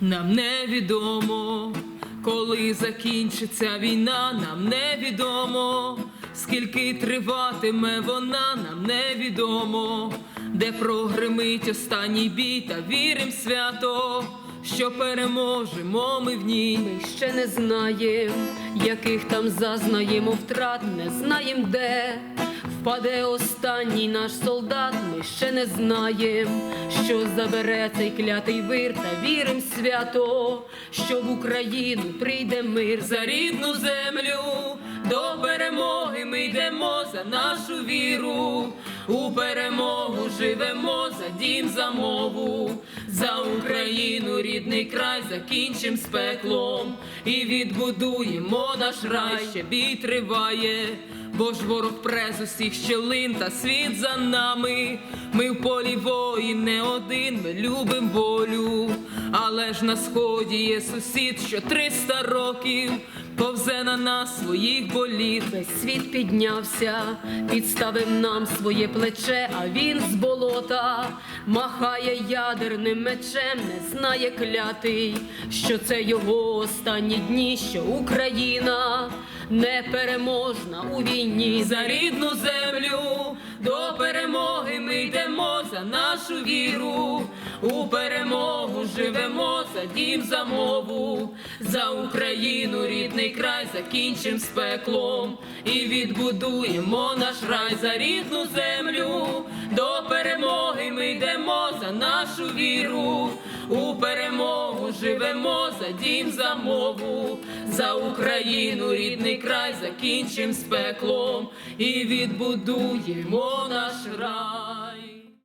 нам невідомо, коли закінчиться війна, нам невідомо, скільки триватиме вона, нам невідомо, де прогримить останній бій, та вірим свято, що переможемо ми в ній. Ми ще не знаєм, яких там зазнаємо втрат, не знаєм де впаде останній наш солдат. Ми ще не знаєм, що забере цей клятий вир, та вірим свято, що в Україну прийде мир. за рідну землю, до перемоги ми йдемо за нашу віру, у перемогу живемо за дім, за мову, за Україну, рідний край, закінчим з пеклом і відбудуємо наш рай, ще бій триває. Бо ж ворог през усіх щелин та світ за нами. Ми в полі воїн не один, ми любим волю. Але ж на сході є сусід, що 300 років повзе на нас своїх боліт. Весь світ піднявся, підставив нам своє плече, а він з болота махає ядерним мечем, не знає клятий, що це його останні дні, що Україна непереможна у війні. За рідну землю до перемоги ми йдемо за нашу віру. У перемогу живемо за дім, за мову, за Україну, рідний край, закінчим з пеклом і відбудуємо наш рай за рідну землю. До перемоги ми йдемо за нашу віру. У перемогу живемо за дім, за мову, за Україну, рідний край, закінчим з пеклом і відбудуємо наш рай.